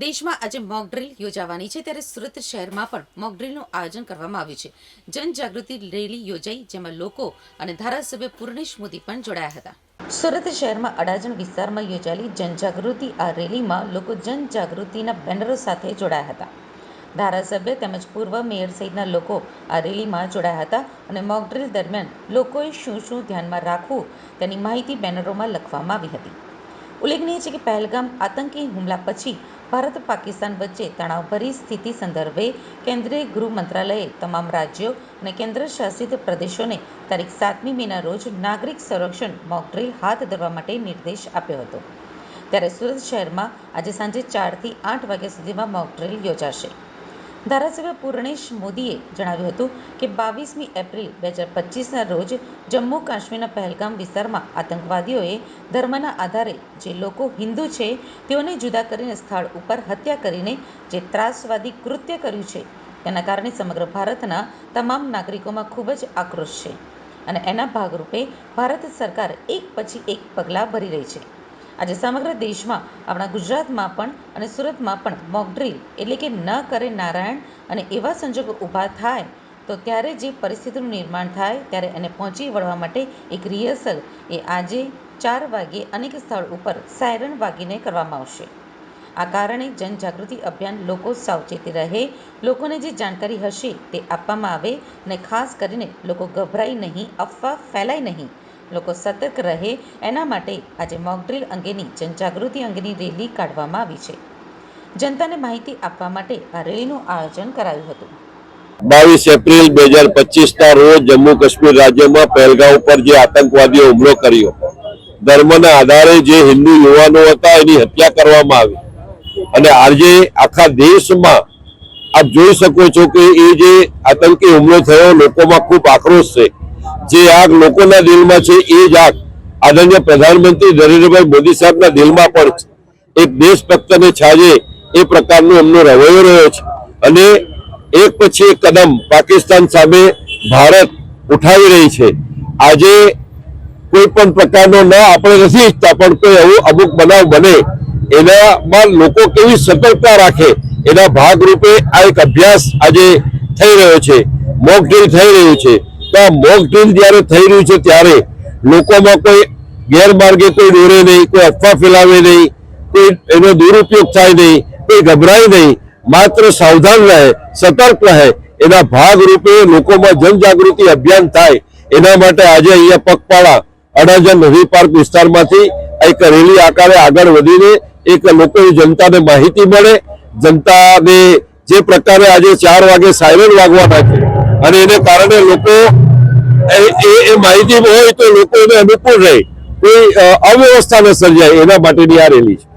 દેશમાં આજે મોક યોજાવાની છે ત્યારે સુરત શહેરમાં પણ મોક આયોજન કરવામાં આવ્યું છે. જનજાગૃતિ રેલી યોજાઈ જેમાં લોકો અને ધારાસભ્ય પૂર્ણેશ મોદી પણ જોડાયા હતા. સુરત શહેરમાં અડાજણ વિસ્તારમાં યોજાયેલી જનજાગૃતિ આ રેલીમાં લોકો જનજાગૃતિના બેનરો સાથે જોડાયા હતા. ધારાસભ્ય તેમજ પૂર્વ મેયર સહિતના લોકો આ રેલીમાં જોડાયા હતા અને મોકડ્રીલ દરમિયાન લોકોએ શું શું ધ્યાનમાં રાખવું તેની માહિતી બેનરોમાં લખવામાં આવી હતી. ઉલ્લેખનીય છે કે પહેલગામ આતંકી હુમલા પછી ભારત પાકિસ્તાન વચ્ચે તણાવભરી સ્થિતિ સંદર્ભે કેન્દ્રીય ગૃહ મંત્રાલયે તમામ રાજ્યો અને કેન્દ્ર શાસિત પ્રદેશોને તારીખ સાતમી મેના રોજ નાગરિક સંરક્ષણ મોકડ્રીલ હાથ ધરવા માટે નિર્દેશ આપ્યો હતો. ત્યારે સુરત શહેરમાં આજે સાંજે ચારથી આઠ વાગ્યા સુધીમાં મોકડ્રીલ યોજાશે. ધારાસભ્ય પૂર્ણેશ મોદીએ જણાવ્યું હતું કે બાવીસમી એપ્રિલ બે હજાર પચીસના રોજ જમ્મુ કાશ્મીરના પહેલગામ વિસ્તારમાં આતંકવાદીઓએ ધર્મના આધારે જે લોકો હિન્દુ છે તેઓને જુદા કરીને સ્થળ ઉપર હત્યા કરીને જે ત્રાસવાદી કૃત્ય કર્યું છે, તેના કારણે સમગ્ર ભારતના તમામ નાગરિકોમાં ખૂબ જ આક્રોશ છે અને એના ભાગરૂપે ભારત સરકાર એક પછી એક પગલાં ભરી રહી છે. આજે સમગ્ર દેશમાં, આપણા ગુજરાતમાં પણ અને સુરતમાં પણ મોકડ્રીલ એટલે કે ન કરે નારાયણ અને એવા સંજોગો ઊભા થાય, તો ત્યારે જે પરિસ્થિતિનું નિર્માણ થાય, ત્યારે એને પહોંચી વળવા માટે એક રિહર્સલ એ આજે ચાર વાગ્યે અનેક સ્થળ ઉપર સાયરન વાગીને કરવામાં આવશે. આ કારણે જનજાગૃતિ અભિયાન લોકો સાવચેતી રહે, લોકોને જે જાણકારી હશે તે આપવામાં આવે અને ખાસ કરીને લોકો ગભરાય નહીં, અફવા ફેલાય નહીં લોકો સતર્ક રહે એના માટે આજે મોકડ્રીલ અંગેની જનજાગૃતિ અંગેની રેલી કાઢવામાં આવી છે. જનતાને માહિતી આપવા માટે આ રેલીનું આયોજન કરાયું હતું. બાવીસ એપ્રિલ બે હજાર પચીસના રોજ જમ્મુ કાશ્મીર રાજ્યમાં પહેલગામ ઉપર જે આતંકવાદીઓ હુમલો કર્યો, ધર્મના આધારે જે હિન્દુ યુવાનો હતા એની હત્યા કરવામાં આવી. અને આજે આખા દેશમાં આપ જોઈ શકો છો કે એ જે આતંકી હુમલો થયો, લોકોમાં ખૂબ આક્રોશ છે. જે આગ લોકોના દિલમાં છે, એ જ આગ આદરણીય પ્રધાનમંત્રી નરેન્દ્રભાઈ મોદી સાહેબના દિલમાં પણ એક દેશભક્તને છાજે એ પ્રકારનો એમનો રવૈયો રહ્યો છે. અને એક પછી એક કદમ પાકિસ્તાન સામે ભારત ઉઠાવી રહી છે. આજે કોઈ પણ પ્રકારનો ન આપણે નથી ઈચ્છતા, પણ કોઈ એવું અમુક બનાવ બને, એનામાં લોકો કેવી સતર્કતા રાખે, એના ભાગરૂપે આ એક અભ્યાસ આજે થઈ રહ્યો છે. મોક ડ્રીલ થઈ રહ્યું છે. તો આ મોક ડ્રીલ જ્યારે થઈ રહ્યું છે ત્યારે લોકોમાં કોઈ ગેરમાર્ગે કોઈ દોરે નહીં, કોઈ અફવા ફેલાવે નહીં, કોઈ એનો દુરુપયોગ થાય નહીં, કોઈ ગભરાય નહીં, માત્ર સાવધાન રહે, સતર્ક રહે, એના ભાગરૂપે લોકોમાં જનજાગૃતિ અભિયાન થાય. એના માટે આજે અહીંયા પગપાળા, અડાજણ નદી પાર્ક વિસ્તારમાંથી એક રેલી આકારે આગળ વધીને એક લોકોની જનતાને માહિતી મળે. જનતાને જે પ્રકારે આજે ચાર વાગે સાયરન વાગવાના છે અને એને કારણે લોકો, એ- માહિતી હોય તો લોકો એને અનુકૂળ રહે. કોઈ અવ્યવસ્થા ન સર્જાય એના માટેની આ રેલી છે.